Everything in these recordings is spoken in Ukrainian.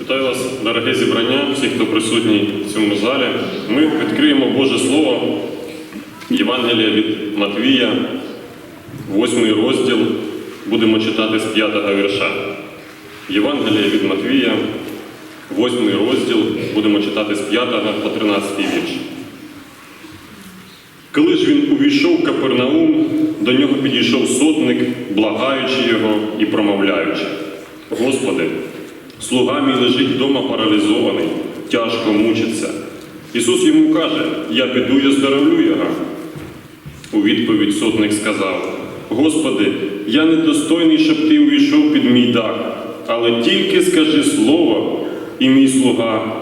Вітаю вас, дороге зібрання, всі, хто присутній в цьому залі. Ми відкриємо Боже Слово, Євангелія від Матвія, 8 розділ. Будемо читати з 5 вірша. Євангелія від Матвія, 8 розділ, будемо читати з 5 по 13 вірш. Коли ж він увійшов в Капернаум, до нього підійшов сотник, благаючи його і промовляючи: Господи, слуга мій лежить вдома паралізований, тяжко мучиться. Ісус йому каже: Я піду і оздоровлю його. У відповідь сотник сказав: Господи, я недостойний, щоб ти увійшов під мій дах, але тільки скажи слово, і мій слуга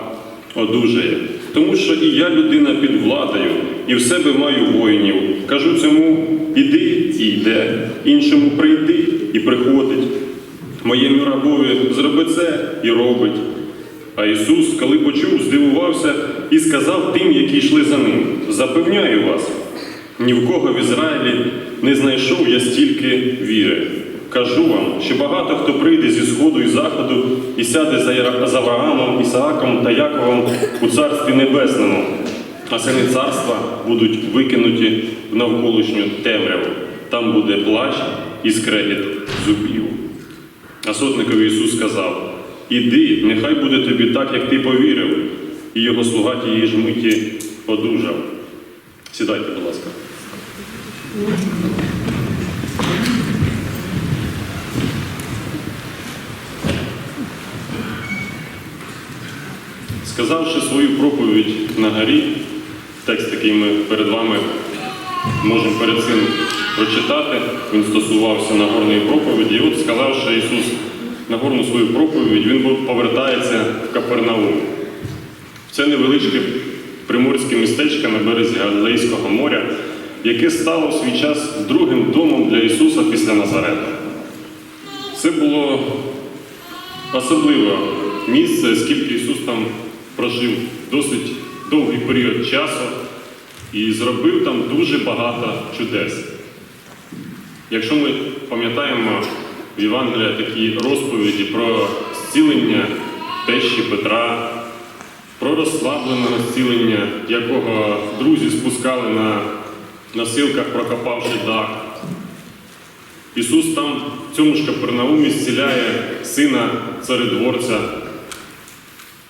одужає. Тому що і я людина під владою, і в себе маю воїнів. Кажу цьому іди і йде, іншому прийди і приходить. Моєму рабові зроби це і робить. А Ісус, коли почув, здивувався і сказав тим, які йшли за ним: Запевняю вас, ні в кого в Ізраїлі не знайшов я стільки віри. Кажу вам, що багато хто прийде зі сходу і заходу і сяде за Авраамом, Ісааком та Яковом у царстві небесному, а сини царства будуть викинуті в навколишню темряву. Там буде плач і скрегіт зубів. А сотникові Ісус сказав: Іди, нехай буде тобі так, як ти повірив, і його слуга тієї ж миті одужав. Сідайте, будь ласка. Сказавши свою проповідь на горі, текст, який ми перед вами можемо перед цим прочитати, він стосувався Нагорної проповіді. І от, сказавши Ісус Нагорну свою проповідь, він повертається в Капернаум. Це невеличке приморське містечко на березі Галилейського моря, яке стало в свій час другим домом для Ісуса після Назарета. Це було особливе місце, оскільки Ісус там прожив досить довгий період часу і зробив там дуже багато чудес. Якщо ми пам'ятаємо в Євангелії такі розповіді про зцілення тещі Петра, про розслабленого зцілення, якого друзі спускали на носилках, прокопавши дах. Ісус там в цьому ж Капернаумі зціляє сина царедворця.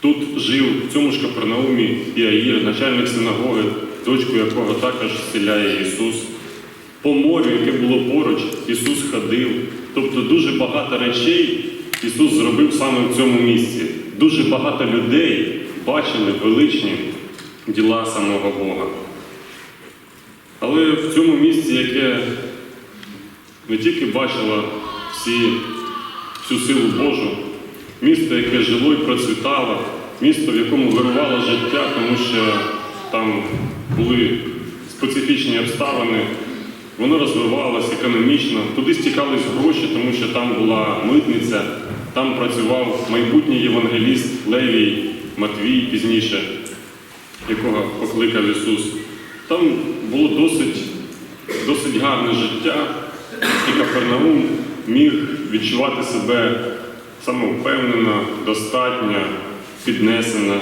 Тут жив в цьому ж Капернаумі Іаїр, начальник синагоги, дочку якого також зціляє Ісус. По морю, яке було поруч, Ісус ходив. Тобто дуже багато речей Ісус зробив саме в цьому місці. Дуже багато людей бачили величні діла самого Бога. Але в цьому місці, яке не тільки бачило всі, всю силу Божу, місто, яке жило і процвітало, місто, в якому вирувало життя, тому що там були специфічні обставини, воно розвивалося економічно, туди стікались гроші, тому що там була митниця, там працював майбутній євангеліст Левій Матвій пізніше, якого покликав Ісус. Там було досить, досить гарне життя, і Капернаум міг відчувати себе самовпевнено, достатньо, піднесено.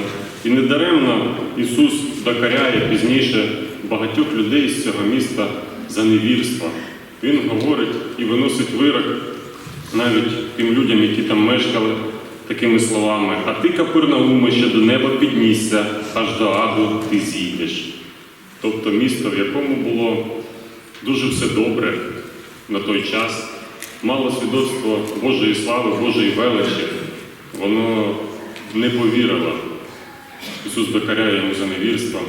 І недаремно Ісус докаряє пізніше багатьох людей з цього міста за невірство. Він говорить і виносить вирок навіть тим людям, які там мешкали, такими словами: А ти, Капернауме, ще до неба піднісся, аж до аду ти зійдеш. Тобто місто, в якому було дуже все добре на той час, мало свідоцтво Божої слави, Божої величі, воно не повірило. Ісус докаряє йому за невірством.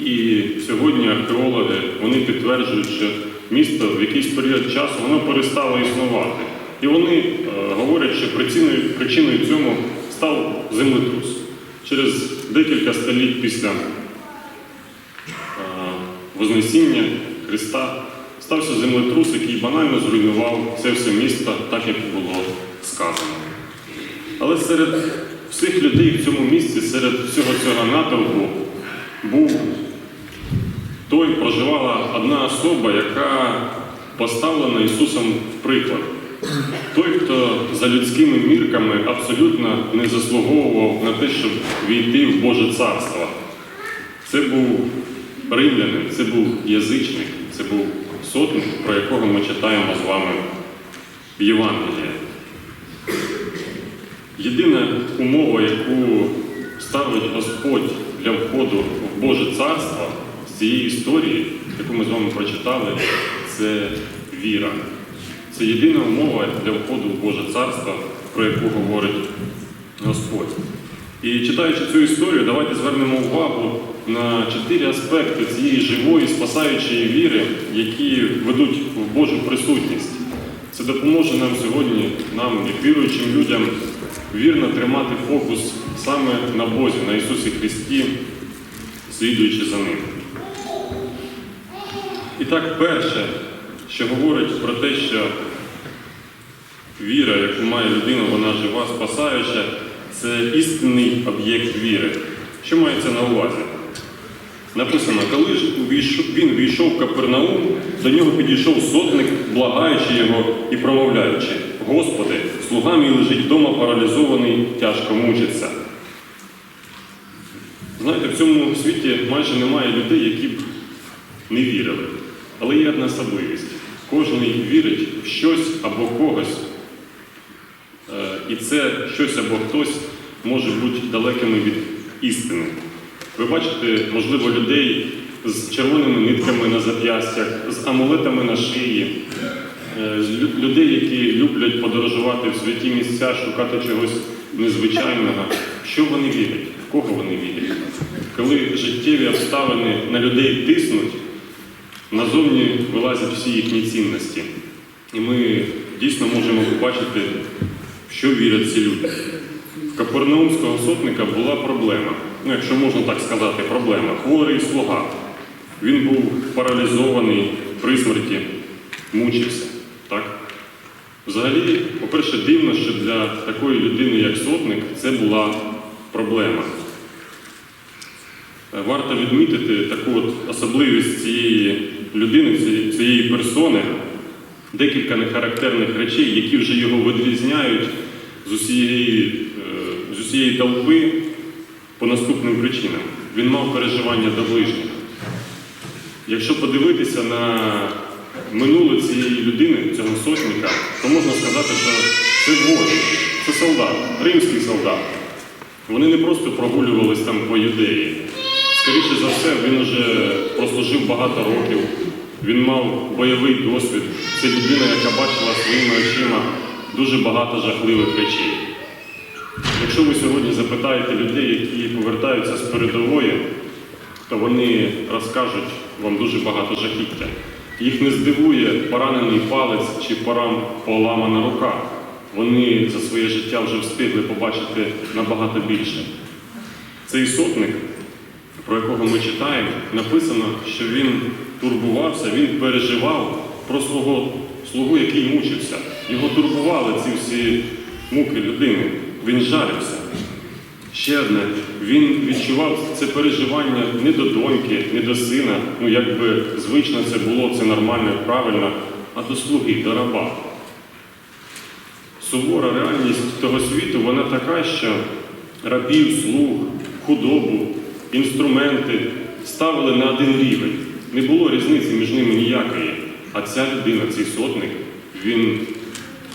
І сьогодні археологи вони підтверджують, що місто в якийсь період часу воно перестало існувати. І вони е, говорять, що причиною, причиною цьому став землетрус. Через декілька століть після е, Вознесіння Христа стався землетрус, який банально зруйнував це все місто, так як було сказано. Але серед всіх людей в цьому місці, серед всього цього натовпу, був той, проживала одна особа, яка поставлена Ісусом в приклад. той, хто за людськими мірками абсолютно не заслуговував на те, щоб війти в Боже царство. Це був римлянин, це був язичник, це був сотник, про якого ми читаємо з вами в Євангелії. Єдина умова, яку ставить Господь для входу в Боже царство з цієї історії, яку ми з вами прочитали, це віра. Це єдина умова для входу в Боже царство, про яку говорить Господь. І читаючи цю історію, давайте звернемо увагу на чотири аспекти цієї живої спасаючої віри, які ведуть в Божу присутність. Це допоможе нам сьогодні, нам, як віруючим людям, вірно тримати фокус саме на Бозі, на Ісусі Христі, слідуючи за Ним. І так, перше, що говорить про те, що віра, яку має людина, вона жива, спасаюча, це істинний об'єкт віри. Що мається на увазі? Написано, коли ж він війшов в Капернаум, до нього підійшов сотник, благаючи його і промовляючи: Господи, слуга мій лежить вдома паралізований, тяжко мучиться. Знаєте, в цьому світі майже немає людей, які б не вірили. Але є одна особливість. Кожен вірить в щось або когось, Е, і це щось або хтось може бути далекими від істини. Ви бачите, можливо, людей з червоними нитками на зап'ястях, з амулетами на шиї, людей, які люблять подорожувати в святі місця, шукати чогось незвичайного. Що вони вірять? В кого вони вірять? Коли життєві обставини на людей тиснуть, назовні вилазять всі їхні цінності. І ми дійсно можемо побачити, що вірять ці люди. В Капернаумського сотника була проблема. Ну, якщо можна так сказати, проблема. Хворий слуга. Він був паралізований при смерті, мучився. Взагалі, по-перше, дивно, що для такої людини, як сотник, це була проблема. Е, Варто відмітити таку от особливість цієї людини, цієї- цієї персони, декілька нехарактерних речей, які вже його відрізняють з усієї, е, з усієї толпи по наступним причинам. Він мав переживання до ближніх. Якщо подивитися на минуле цієї людини, цього сотника, то можна сказати, що це воїн, це солдат, римський солдат. Вони не просто прогулювались там по юдеї. Скоріше за все, він вже прослужив багато років, він мав бойовий досвід. Це людина, яка бачила своїми очима дуже багато жахливих речей. Якщо ви сьогодні запитаєте людей, які повертаються з передової, то вони розкажуть вам дуже багато жахіття. Їх не здивує поранений палець чи поламана рука. Вони за своє життя вже встигли побачити набагато більше. Цей сотник, про якого ми читаємо, написано, що він турбувався, він переживав про свого слугу, який мучився. Його турбували ці всі муки людини. Він жарився. Ще одне, він відчував це переживання не до доньки, не до сина, ну якби звично це було, це нормально, правильно, а до слуги, до раба. Сувора реальність того світу, вона така, що рабів, слуг, худобу, інструменти ставили на один рівень. Не було різниці між ними ніякої. А ця людина, цей сотник, він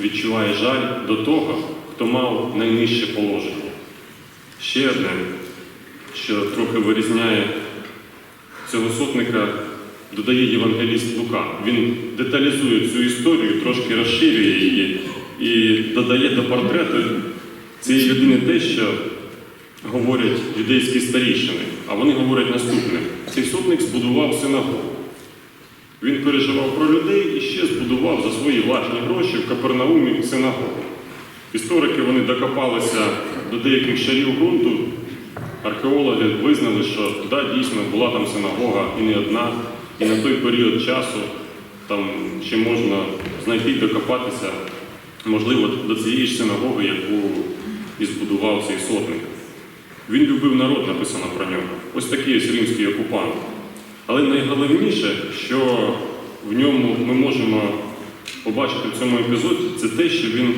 відчуває жаль до того, хто мав найнижче положення. Ще одне, що трохи вирізняє цього сотника, додає євангеліст Лука. Він деталізує цю історію, трошки розширює її і додає до портрету цієї людини те, що говорять юдейські старішини. А вони говорять наступне: цей сотник збудував синагогу. Він переживав про людей і ще збудував за свої власні гроші в Капернаумі синагогу. Історики вони докопалися до деяких шарів ґрунту. Археологи визнали, що да, дійсно була там синагога і не одна, і на той період часу там ще можна знайти докопатися, можливо, до цієї ж синагоги, яку і збудував цей сотник. Він любив народ, написано про нього. Ось такий ось римський окупант. Але найголовніше, що в ньому ми можемо побачити в цьому епізоді, це те, що він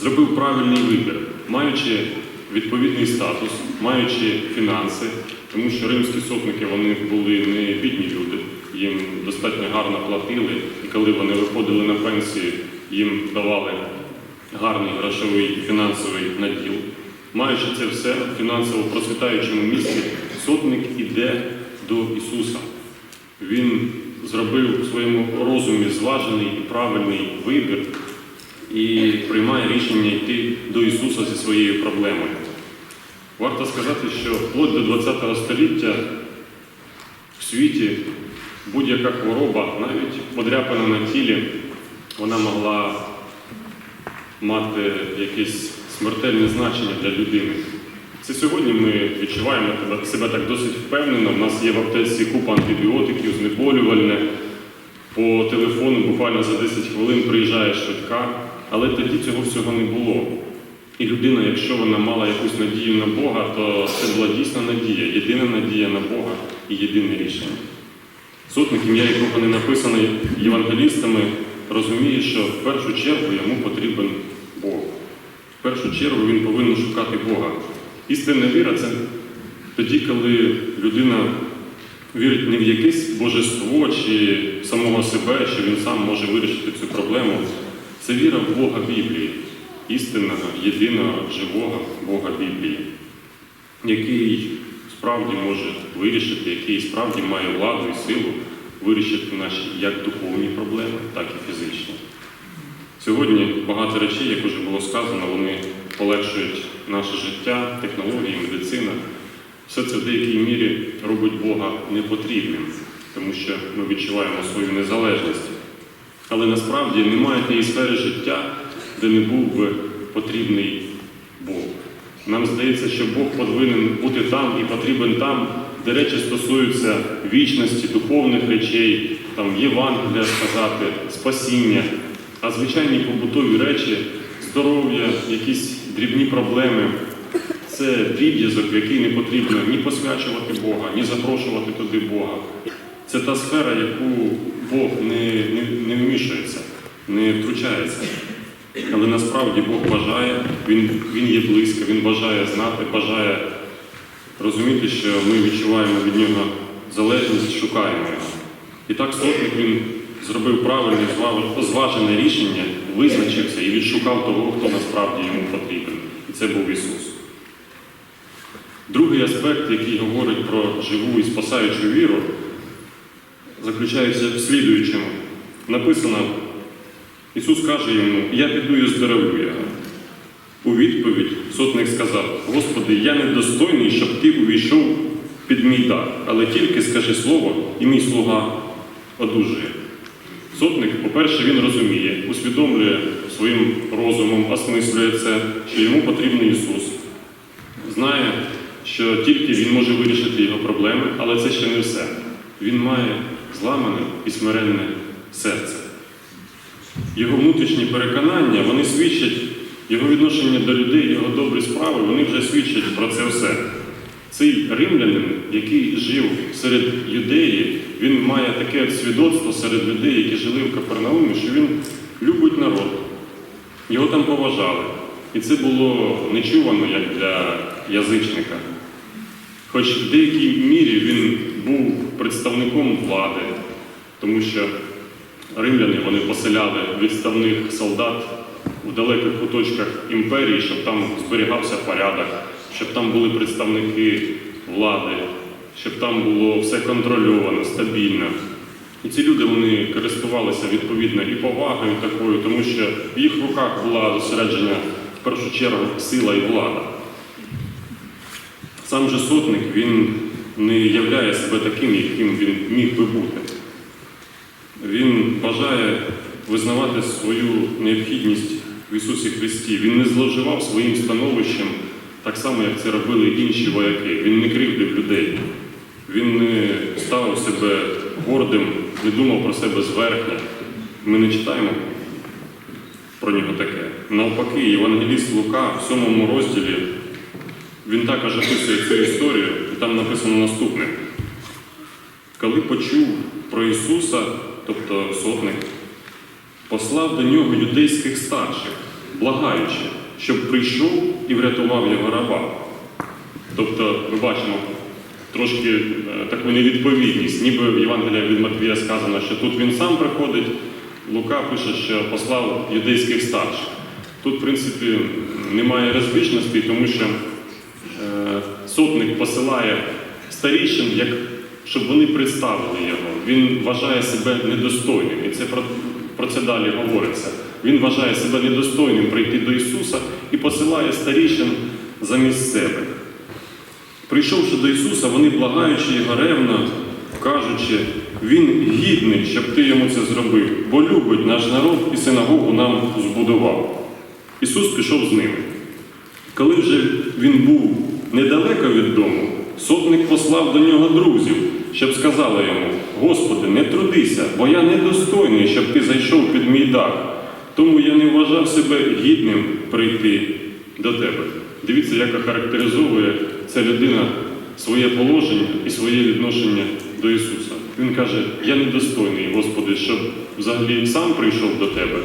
зробив правильний вибір, маючи відповідний статус, маючи фінанси, тому що римські сотники вони були не бідні люди, їм достатньо гарно платили, і коли вони виходили на пенсію, їм давали гарний грошовий фінансовий наділ. Маючи це все в фінансово процвітаючому місці, сотник іде до Ісуса. Він зробив у своєму розумі зважений і правильний вибір і приймає рішення йти до Ісуса зі своєю проблемою. Варто сказати, що вплоть до ХХ століття в світі будь-яка хвороба, навіть подряпана на тілі, вона могла мати якесь смертельне значення для людини. Це сьогодні ми відчуваємо себе так досить впевнено. У нас є в аптеці купа антибіотиків, знеболювальне. По телефону буквально за 10 хвилин приїжджає швидка, але тоді цього всього не було. І людина, якщо вона мала якусь надію на Бога, то це була дійсна надія, єдина надія на Бога і єдине рішення. Сотник, ім'я якого не написано євангелістами, розуміє, що в першу чергу йому потрібен Бог. В першу чергу він повинен шукати Бога. Істинна віра це тоді, коли людина вірить не в якесь божество чи самого себе, що він сам може вирішити цю проблему. Це віра в Бога Біблії, істинного, єдиного, живого Бога Біблії, який справді може вирішити, який справді має владу і силу вирішити наші як духовні проблеми, так і фізичні. Сьогодні багато речей, як вже було сказано, вони полегшують наше життя, технології, медицина. Все це в деякій мірі робить Бога непотрібним, тому що ми відчуваємо свою незалежність. Але насправді немає тієї сфери життя, де не був би потрібний Бог. Нам здається, що Бог повинен бути там і потрібен там, де речі стосуються вічності, духовних речей, там Євангелія сказати, спасіння, а звичайні побутові речі, здоров'я, якісь дрібні проблеми. Це дріб'язок, який не потрібно ні посвячувати Бога, ні запрошувати туди Бога. Це та сфера, яку Бог не, не, не вмішується, не втручається. Але насправді Бог бажає, Він, він є близько, Він бажає знати, бажає розуміти, що ми відчуваємо від нього залежність, шукаємо його. І так сотник він зробив правильне, зважене рішення, визначився і відшукав того, хто насправді йому потрібен. І це був Ісус. Другий аспект, який говорить про живу і спасаючу віру, заключається в слідуючому. Написано, Ісус каже йому, я піду і його. У відповідь сотник сказав, Господи, я недостойний, щоб ти увійшов під мій дах, але тільки скажи слово, і мій слуга одужує. Сотник, по-перше, він розуміє, усвідомлює своїм розумом, осмислює це, що йому потрібен Ісус. Знає, що тільки він може вирішити його проблеми, але це ще не все. Він має зламане і смиренне серце. Його внутрішні переконання, вони свідчать, його відношення до людей, його добрі справи, вони вже свідчать про це все. Цей римлянин, який жив серед юдеї, він має таке свідоцтво серед людей, які жили в Капернаумі, що він любить народ. Його там поважали. І це було нечувано як для язичника. Хоч в деякій мірі він був представником влади, тому що римляни вони поселяли відставних солдат в далеких куточках імперії, щоб там зберігався порядок, щоб там були представники влади, щоб там було все контрольовано, стабільно. І ці люди вони користувалися відповідно і повагою такою, тому що в їх руках була зосереджена в першу чергу сила і влада. Сам же сотник він не являє себе таким, яким він міг би бути. Він бажає визнавати свою необхідність в Ісусі Христі. Він не зловживав своїм становищем так само, як це робили інші вояки. Він не кривдив людей. Він не ставив себе гордим, не думав про себе зверхня. Ми не читаємо про нього таке. Навпаки, Євангеліст Лука в сьомому розділі він також описує цю історію, там написано наступне. Коли почув про Ісуса, тобто сотник, послав до нього юдейських старших, благаючи, щоб прийшов і врятував його раба. Тобто, ми бачимо трошки е, таку невідповідність, ніби в Євангелії від Матвія сказано, що тут він сам приходить, Лука пише, що послав юдейських старших. Тут, в принципі, немає розбіжності, тому що сотник посилає старішин, як, щоб вони представили його. Він вважає себе недостойним, і це про, про це далі говориться. Він вважає себе недостойним прийти до Ісуса і посилає старішин замість себе. Прийшовши до Ісуса, вони благаючи його ревно, кажучи, Він гідний, щоб ти йому це зробив, бо любить наш народ і синагогу нам збудував. Ісус пішов з ними. Коли вже він був недалеко від дому, сотник послав до нього друзів, щоб сказали йому: Господи, не трудися, бо я недостойний, щоб ти зайшов під мій дах. Тому я не вважав себе гідним прийти до тебе. Дивіться, як характеризовує ця людина своє положення і своє відношення до Ісуса. Він каже: Я недостойний, Господи, щоб взагалі сам прийшов до тебе.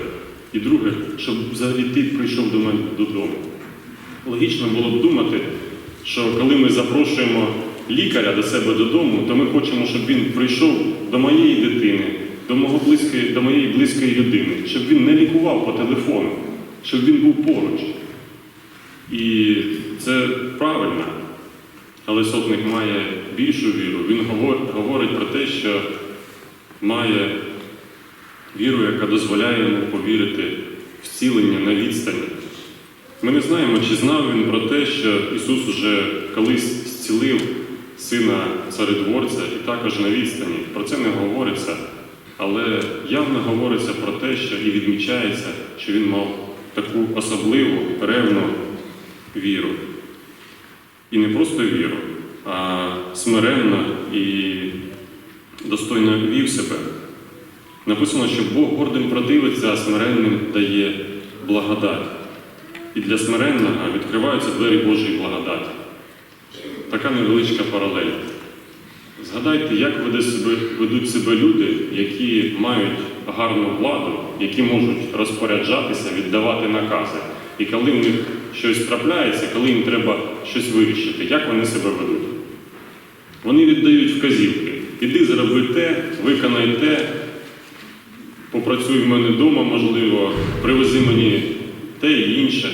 І друге, щоб взагалі ти прийшов до мене додому. Логічно було б думати, що коли ми запрошуємо лікаря до себе додому, то ми хочемо, щоб він прийшов до моєї дитини, до, мого близької, до моєї близької людини, щоб він не лікував по телефону, щоб він був поруч. І це правильно. Але сотник має більшу віру. Він говорить про те, що має віру, яка дозволяє йому повірити в зцілення на відстані. Ми не знаємо, чи знав він про те, що Ісус уже колись зцілив сина царедворця і також на відстані. Про це не говориться, але явно говориться про те, що і відмічається, що він мав таку особливу, ревну віру. І не просто віру, а смиренно і достойно вів себе. Написано, що Бог гордим противиться, а смиренним дає благодать. І для смиренного відкриваються двері Божої благодаті. Така невеличка паралель. Згадайте, як ведуть себе люди, які мають гарну владу, які можуть розпоряджатися, віддавати накази. І коли в них щось трапляється, коли їм треба щось вирішити, як вони себе ведуть? Вони віддають вказівки. Іди зроби те, виконай те, попрацюй в мене вдома, можливо, привези мені те і інше.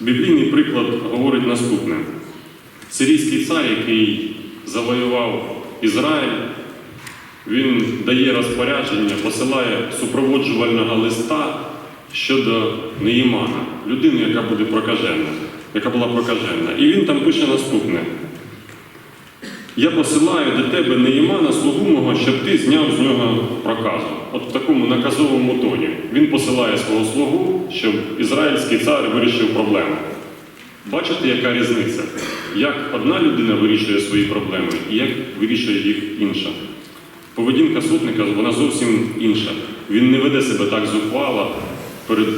Біблійний приклад говорить наступне: сирійський цар, який завоював Ізраїль, він дає розпорядження, посилає супроводжувального листа щодо Неїмана, людини, яка буде прокажена, яка була прокажена. І він там пише наступне. Я посилаю до тебе Неїмана, слугу мого, щоб ти зняв з нього проказу. От в такому наказовому тоні. Він посилає свого слугу, щоб ізраїльський цар вирішив проблему. Бачите, яка різниця? Як одна людина вирішує свої проблеми і як вирішує їх інша. Поведінка сотника вона зовсім інша. Він не веде себе так зухвало перед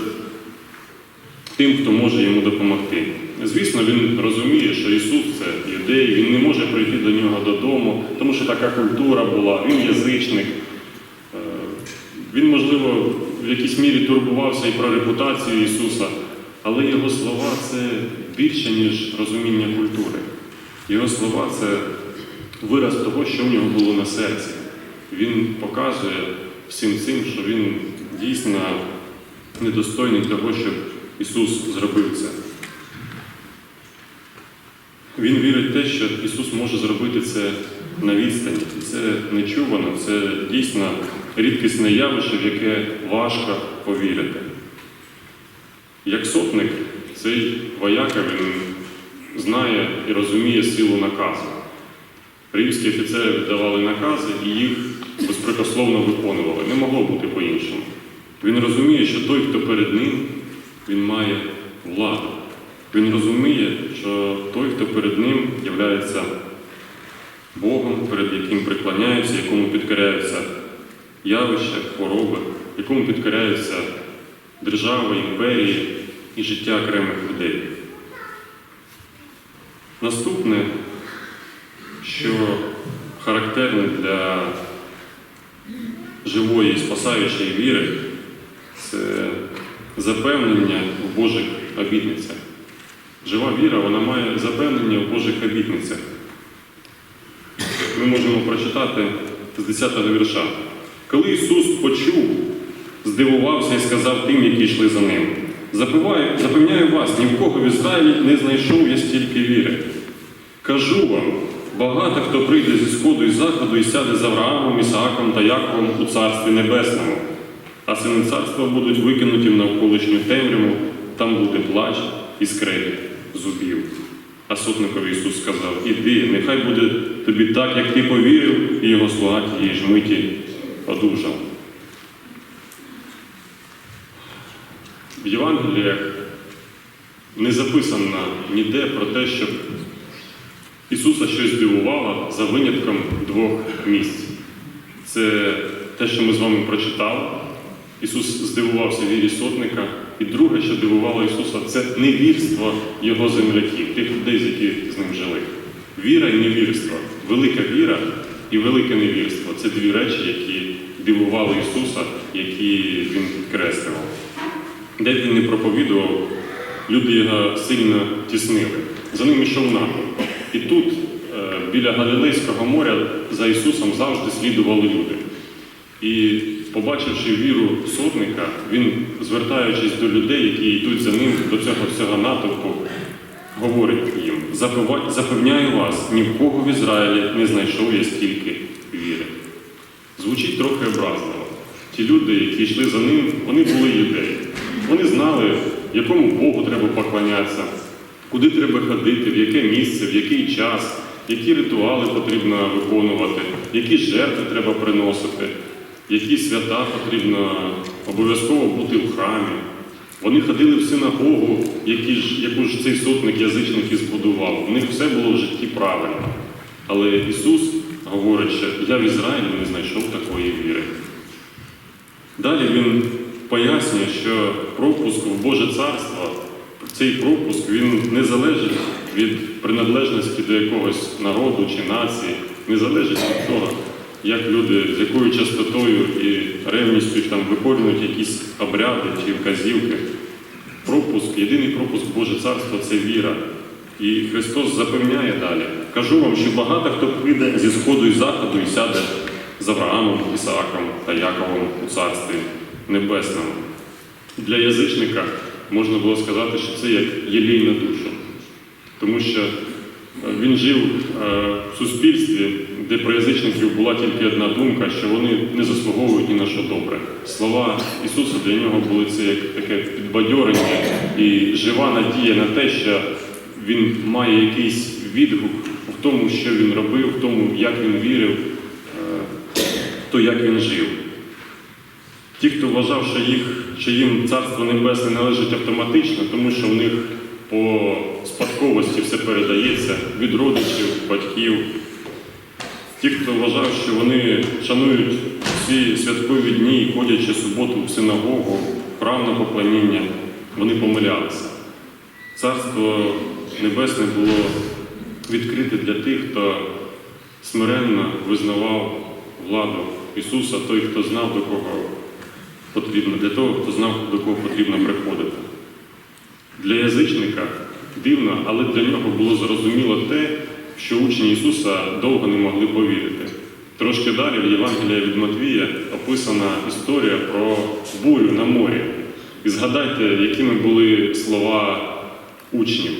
тим, хто може йому допомогти. Звісно, він розуміє, що Ісус це юдей, він не може прийти до нього додому, тому що така культура була, він язичник. Е, Він, можливо, в якійсь мірі турбувався і про репутацію Ісуса, але його слова це більше, ніж розуміння культури. Його слова це вираз того, що в нього було на серці. Він показує всім цим, що він дійсно недостойний того, щоб Ісус зробив це. Він вірить в те, що Ісус може зробити це на відстані. Це нечувано, це дійсно рідкісне явище, в яке важко повірити. Як сотник, цей вояка він знає і розуміє силу наказу. Римські офіцери віддавали накази і їх безпрекословно виконували. Не могло бути по-іншому. Він розуміє, що той, хто перед ним, він має владу. Він розуміє, що той, хто перед ним являється Богом, перед яким приклоняються, якому підкоряються явища, хвороби, якому підкоряються держави, імперії і життя окремих людей. Наступне, що характерне для живої і спасаючої віри, це запевнення в Божих обітницях. Жива віра, вона має запевнення в Божих обітницях. Ми можемо прочитати з 10-го вірша. Коли Ісус почув, здивувався і сказав тим, які йшли за ним. «Запиваю- Запевняю вас, ні в кого в Ізраїлі не знайшов я стільки віри. Кажу вам, багато хто прийде зі сходу і заходу і сяде з Авраамом, Ісааком та Яковом у Царстві Небесному, а сини царства будуть викинуті в навколишню темряву, там буде плач і скрегіт зубів. А сотникові Ісус сказав: Іди, нехай буде тобі так, як ти повірив, і його слуга тієї ж миті одужав. В Євангеліях не записано ніде про те, щоб Ісуса щось здивувало за винятком двох місць. Це те, що ми з вами прочитали. Ісус здивувався вірі сотника. І друге, що дивувало Ісуса, це невірство Його земляків, тих людей, які з ним жили. Віра і невірство. Велика віра і велике невірство це дві речі, які дивували Ісуса, які Він підкреслював. Де він не проповідував, люди його сильно тіснили. За ним йшов натовп. І тут, е, біля Галілейського моря, за Ісусом завжди слідували люди. І, побачивши віру сотника, він, звертаючись до людей, які йдуть за ним до цього всього натовпу, говорить їм: запевняю вас, ні в кого в Ізраїлі не знайшов я стільки віри. Звучить трохи образливо. Ті люди, які йшли за ним, вони були юдеї. Вони знали, якому Богу треба поклонятися, куди треба ходити, в яке місце, в який час, які ритуали потрібно виконувати, які жертви треба приносити, які свята потрібно обов'язково бути в храмі. Вони ходили в синагогу, яку ж цей сотник язичник і збудував. У них все було в житті правильно. Але Ісус говорить, що я в Ізраїлі не знайшов такої віри. Далі він пояснює, що пропуск в Боже Царство, цей пропуск він не залежить від приналежності до якогось народу чи нації, не залежить від того, як люди з якою частотою і ревністю там виконують якісь обряди чи вказівки. Пропуск, єдиний пропуск Боже Царство це віра. І Христос запевняє далі. Кажу вам, що багато хто прийде зі сходу і заходу і сяде з Авраамом, Ісааком та Яковом у Царстві Небесному. Для язичника можна було сказати, що це як єлій на. Тому що е, він жив е, в суспільстві, де про язичників була тільки одна думка, що вони не заслуговують ні на що добре. Слова Ісуса для нього були це як таке підбадьорення і жива надія на те, що він має якийсь відгук в тому, що він робив, в тому, як він вірив, е, то як він жив. Ті, хто вважав, що, їх, що їм Царство Небесне належить автоматично, тому що в них по спадковості все передається від родичів, батьків. Ті, хто вважав, що вони шанують всі святкові дні і ходять суботу в синагогу, храм на поклоніння, вони помилялися. Царство Небесне було відкрите для тих, хто смиренно визнавав владу Ісуса, той, хто знав, до кого потрібно, для того, хто знав, до кого потрібно приходити. Для язичника дивно, але для нього було зрозуміло те, що учні Ісуса довго не могли повірити. Трошки далі в Євангелії від Матвія описана історія про бурю на морі. І згадайте, якими були слова учнів.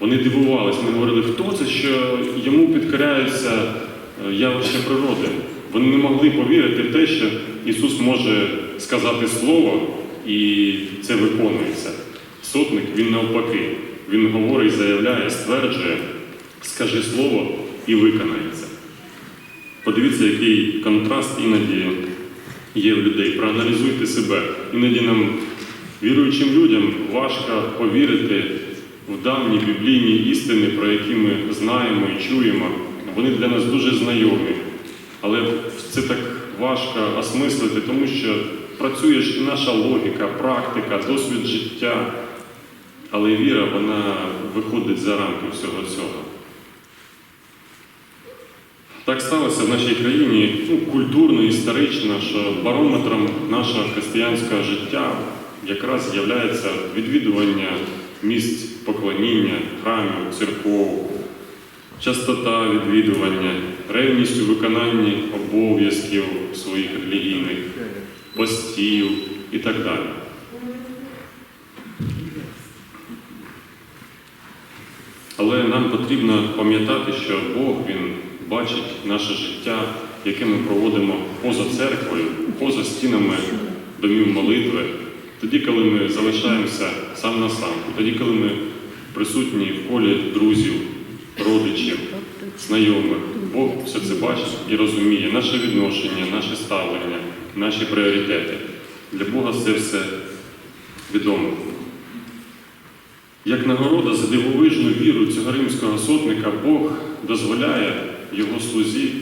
Вони дивувалися, вони говорили, хто це, що йому підкоряються е, явища природи. Вони не могли повірити в те, що Ісус може сказати Слово, і це виконується. Сотник, він навпаки, він говорить, заявляє, стверджує, скажи слово і виконається. Подивіться, який контраст іноді є в людей. Проаналізуйте себе. Іноді нам, віруючим людям, важко повірити в давні біблійні істини, про які ми знаємо і чуємо. Вони для нас дуже знайомі. Але це так важко осмислити, тому що працює ж і наша логіка, практика, досвід життя. Але віра, вона виходить за рамки всього цього. Так сталося в нашій країні ну, культурно, історично, що барометром нашого християнського життя якраз є відвідування місць поклоніння, храмів, церков, частота відвідування, ревність у виконанні обов'язків своїх релігійних, постів і так далі. Але нам потрібно пам'ятати, що Бог Він бачить наше життя, яке ми проводимо поза церквою, поза стінами домів молитви, тоді, коли ми залишаємося сам на сам, тоді, коли ми присутні в колі друзів, родичів, знайомих. Бог все це бачить і розуміє наше відношення, наше ставлення, наші пріоритети. Для Бога це все відомо. Як нагорода за дивовижну віру цього римського сотника, Бог дозволяє його слузі,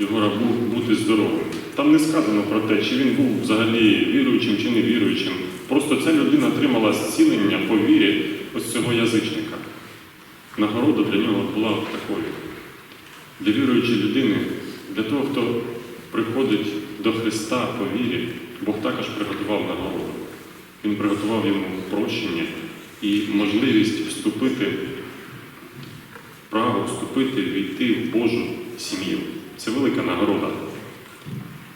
його рабу бути здоровим. Там не сказано про те, чи він був взагалі віруючим чи не віруючим. Просто ця людина отримала зцілення по вірі ось цього язичника. Нагорода для нього була такою. Для віруючої людини, для того, хто приходить до Христа по вірі, Бог також приготував нагороду. Він приготував йому прощення і можливість вступити, вступити, війти в Божу сім'ю. Це велика нагорода.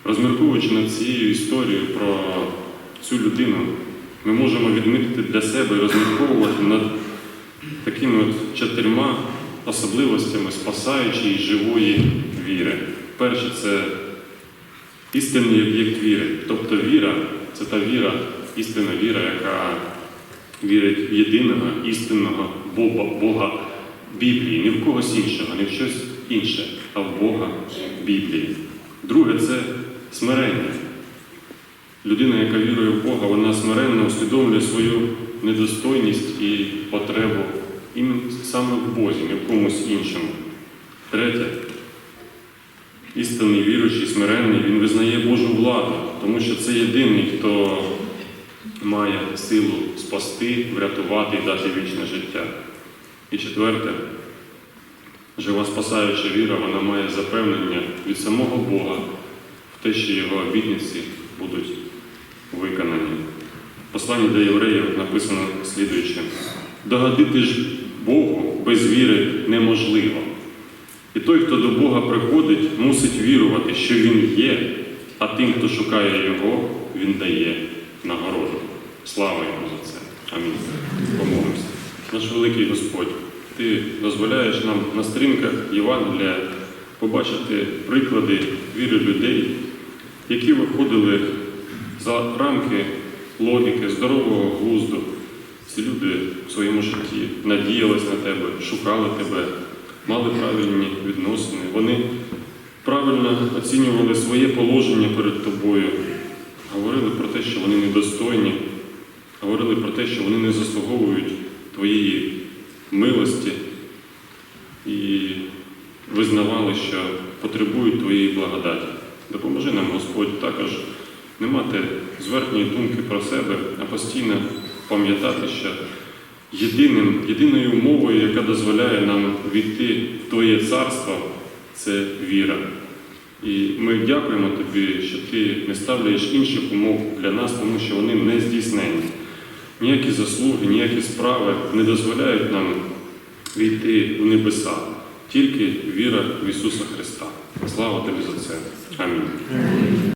Розмірковуючи над цією історією про цю людину, ми можемо відмітити для себе і розмірковувати над такими от чотирма особливостями спасаючої живої віри. Перше це істинний об'єкт віри. Тобто віра це та віра, істинна віра, яка вірить в єдиного істинного Бога, Бога Біблії, не в когось іншого, не в щось інше, а в Бога Біблії. Друге це смирення. Людина, яка вірує в Бога, вона смиренно усвідомлює свою недостойність і потребу саме в Бозі, не в комусь іншому. Третє. Істинний віруючий, смиренний, він визнає Божу владу, тому що це єдиний, хто має силу спасти, врятувати і дати вічне життя. І четверте, жива спасаюча віра, вона має запевнення від самого Бога в те, що його обітниці будуть виконані. В посланні до євреїв написано слідуюче: догодити ж Богу без віри неможливо. І той, хто до Бога приходить, мусить вірувати, що Він є, а тим, хто шукає Його, Він дає нагороду. Слава йому за це. Амінь. Помолимося. Наш великий Господь, Ти дозволяєш нам на сторінках Євангелія побачити приклади віри людей, які виходили за рамки логіки, здорового глузду. Ці люди в своєму житті надіялись на тебе, шукали тебе, мали правильні відносини. Вони правильно оцінювали своє положення перед тобою, говорили про те, що вони недостойні, говорили про те, що вони не заслуговують твоєї милості і визнавали, що потребують твоєї благодаті. Допоможи нам, Господь, також не мати зверхньої думки про себе, а постійно пам'ятати, що єдиним, єдиною умовою, яка дозволяє нам війти в Твоє царство, це віра. І ми дякуємо тобі, що ти не ставляєш інших умов для нас, тому що вони не здійснені. Ніякі заслуги, ніякі справи не дозволяють нам війти у небеса, тільки віра в Ісуса Христа. Слава тобі за це. Амінь.